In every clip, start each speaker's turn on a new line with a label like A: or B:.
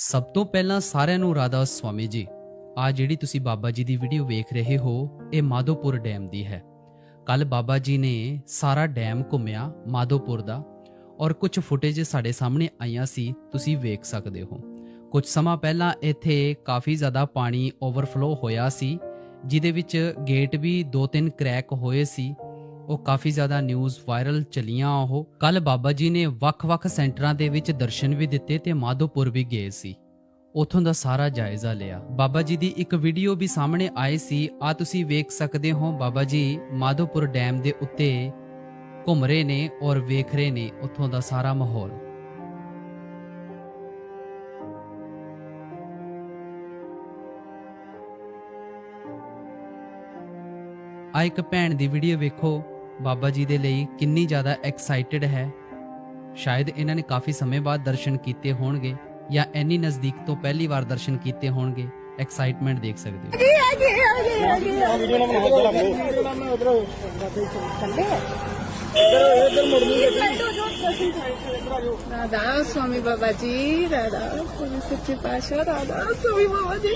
A: ਸਭ ਤੋਂ ਪਹਿਲਾਂ ਸਾਰਿਆਂ ਨੂੰ ਰਾਧਾ ਸਵਾਮੀ ਜੀ, ਆ ਜਿਹੜੀ ਤੁਸੀਂ ਬਾਬਾ ਜੀ ਦੀ ਵੀਡੀਓ ਵੇਖ ਰਹੇ ਹੋ, ਇਹ ਮਾਧੋਪੁਰ ਡੈਮ ਦੀ ਹੈ। ਕੱਲ ਬਾਬਾ ਜੀ ਨੇ ਸਾਰਾ ਡੈਮ ਘੁੰਮਿਆ ਮਾਧੋਪੁਰ ਦਾ ਔਰ ਕੁਝ ਫੁਟੇਜ ਸਾਡੇ ਸਾਹਮਣੇ ਆਈਆਂ ਸੀ, ਤੁਸੀਂ ਵੇਖ ਸਕਦੇ ਹੋ। ਕੁਝ ਸਮਾਂ ਪਹਿਲਾਂ ਇੱਥੇ ਕਾਫੀ ਜ਼ਿਆਦਾ ਪਾਣੀ ਓਵਰਫਲੋ ਹੋਇਆ ਸੀ, ਜਿਹਦੇ ਵਿੱਚ ਗੇਟ ਵੀ ਦੋ ਤਿੰਨ ਕ੍ਰੈਕ ਹੋਏ ਸੀ ਉਹ ਕਾਫੀ ਜ਼ਿਆਦਾ ਨਿਊਜ਼ ਵਾਇਰਲ ਚਲੀਆਂ ਉਹ। ਕੱਲ ਬਾਬਾ ਜੀ ਨੇ ਵੱਖ-ਵੱਖ ਸੈਂਟਰਾਂ ਦੇ ਵਿੱਚ ਦਰਸ਼ਨ ਵੀ ਦਿੱਤੇ ਤੇ ਮਾਧੋਪੁਰ ਵੀ ਗਏ ਸੀ। ਉਥੋਂ ਦਾ ਸਾਰਾ ਜਾਇਜ਼ਾ ਲਿਆ। ਬਾਬਾ ਜੀ ਦੀ ਇੱਕ ਵੀਡੀਓ ਵੀ ਸਾਹਮਣੇ ਆਈ ਸੀ। ਆ ਤੁਸੀਂ ਵੇਖ ਸਕਦੇ ਹੋ, ਬਾਬਾ ਜੀ ਮਾਧੋਪੁਰ ਡੈਮ ਦੇ ਉੱਤੇ ਘੁੰਮ ਰਹੇ ਨੇ ਔਰ ਵੇਖ ਰਹੇ ਨੇ ਉਥੋਂ ਦਾ ਸਾਰਾ ਮਾਹੌਲ। ਆ ਇੱਕ ਭੈਣ ਦੀ ਵੀਡੀਓ ਵੇਖੋ। ਬਾਬਾ ਜੀ ਦੇ ਲਈ ਕਿੰਨੀ ਜ਼ਿਆਦਾ ਐਕਸਾਈਟਿਡ ਹੈ। ਸ਼ਾਇਦ ਇਹਨਾਂ ਨੇ ਕਾਫੀ ਸਮੇਂ ਬਾਅਦ ਦਰਸ਼ਨ ਕੀਤੇ ਹੋਣਗੇ ਜਾਂ ਇੰਨੀ ਨਜ਼ਦੀਕ ਤੋਂ ਪਹਿਲੀ ਵਾਰ ਦਰਸ਼ਨ ਕੀਤੇ ਹੋਣਗੇ। ਐਕਸਾਈਟਮੈਂਟ ਦੇਖ ਸਕਦੇ ਹੋ।
B: राधा स्वामी बाबा जी राधा स्वामी सच्चे पातशाह राधा स्वामी बाबा जी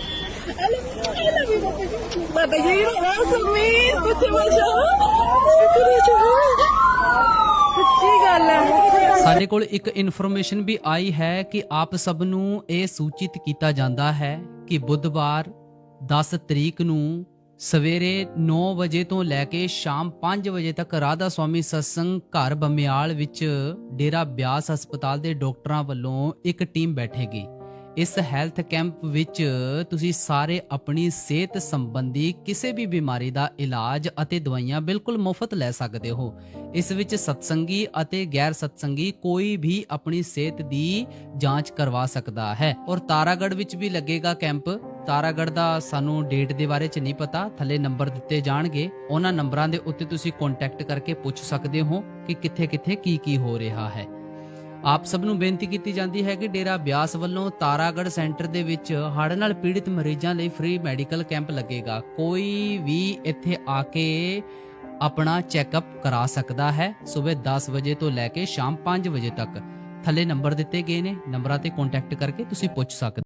B: I love you, I love you, बाबा जी बाबा जी राधा स्वामी सच्चे पातशाह ਸੱਚੀ ਗੱਲ ਹੈ
A: ਸਾਡੇ ਕੋਲ ਇੱਕ ਇਨਫੋਰਮੇਸ਼ਨ ਵੀ ਆਈ ਹੈ ਕਿ ਆਪ ਸਭ ਨੂੰ ਇਹ ਸੂਚਿਤ ਕੀਤਾ ਜਾਂਦਾ ਹੈ ਕਿ ਬੁੱਧਵਾਰ 10 ਤਰੀਕ ਨੂੰ ਸਵੇਰੇ 9 ਵਜੇ ਤੋਂ ਲੈ ਕੇ ਸ਼ਾਮ 5 ਵਜੇ ਤੱਕ ਰਾਧਾ ਸਵਾਮੀ ਸਤਸੰਗ ਘਰ ਬਮਿਆਲ ਵਿੱਚ ਡੇਰਾ ਬਿਆਸ ਹਸਪਤਾਲ ਦੇ ਡਾਕਟਰਾਂ ਵੱਲੋਂ ਇੱਕ ਟੀਮ ਬੈਠੇਗੀ। ਇਸ ਹੈਲਥ ਕੈਂਪ ਵਿੱਚ ਤੁਸੀਂ ਸਾਰੇ ਆਪਣੀ ਸਿਹਤ ਸੰਬੰਧੀ ਕਿਸੇ ਵੀ ਬਿਮਾਰੀ ਦਾ ਇਲਾਜ ਅਤੇ ਦਵਾਈਆਂ ਬਿਲਕੁਲ ਮੁਫਤ ਲੈ ਸਕਦੇ ਹੋ। ਇਸ ਵਿੱਚ ਸਤਸੰਗੀ ਅਤੇ ਗੈਰ ਸਤਸੰਗੀ ਕੋਈ ਵੀ ਆਪਣੀ ਸਿਹਤ ਦੀ ਜਾਂਚ ਕਰਵਾ ਸਕਦਾ ਹੈ। ਔਰ ਤਾਰਾਗੜ ਵਿੱਚ ਵੀ ਲੱਗੇਗਾ ਕੈਂਪ। ਤਾਰਾਗੜ ਦਾ ਸਾਨੂੰ ਡੇਟ ਦੇ ਬਾਰੇ ਚ ਨਹੀਂ ਪਤਾ, ਥੱਲੇ ਨੰਬਰ ਦਿੱਤੇ ਜਾਣਗੇ। ਉਹਨਾਂ ਨੰਬਰਾਂ ਦੇ ਉੱਤੇ ਤੁਸੀਂ ਕੰਟੈਕਟ ਕਰਕੇ ਪੁੱਛ ਸਕਦੇ ਹੋ ਕਿ ਕਿੱਥੇ-ਕਿੱਥੇ ਕੀ-ਕੀ ਹੋ ਰਿਹਾ ਹੈ। ਆਪ ਸਭ ਨੂੰ ਬੇਨਤੀ ਕੀਤੀ ਜਾਂਦੀ ਹੈ ਕਿ ਡੇਰਾ ਬਿਆਸ ਵੱਲੋਂ ਤਾਰਾਗੜ ਸੈਂਟਰ ਦੇ ਵਿੱਚ ਹੜ੍ਹ ਨਾਲ ਪੀੜਿਤ ਮਰੀਜ਼ਾਂ ਲਈ ਫ੍ਰੀ ਮੈਡੀਕਲ ਕੈਂਪ ਲੱਗੇਗਾ। ਕੋਈ ਵੀ ਇੱਥੇ ਆ ਕੇ ਆਪਣਾ ਚੈੱਕਅਪ ਕਰਾ ਸਕਦਾ ਹੈ ਸਵੇਰ 10 ਵਜੇ ਤੋਂ ਲੈ ਕੇ ਸ਼ਾਮ 5 ਵਜੇ ਤੱਕ। ਥੱਲੇ ਨੰਬਰ ਦਿੱਤੇ ਗਏ ਨੇ ਨੰਬਰਾਂ ਤੇ ਕੰਟੈਕਟ ਕਰਕੇ ਤੁਸੀਂ ਪੁੱਛ ਸਕਦੇ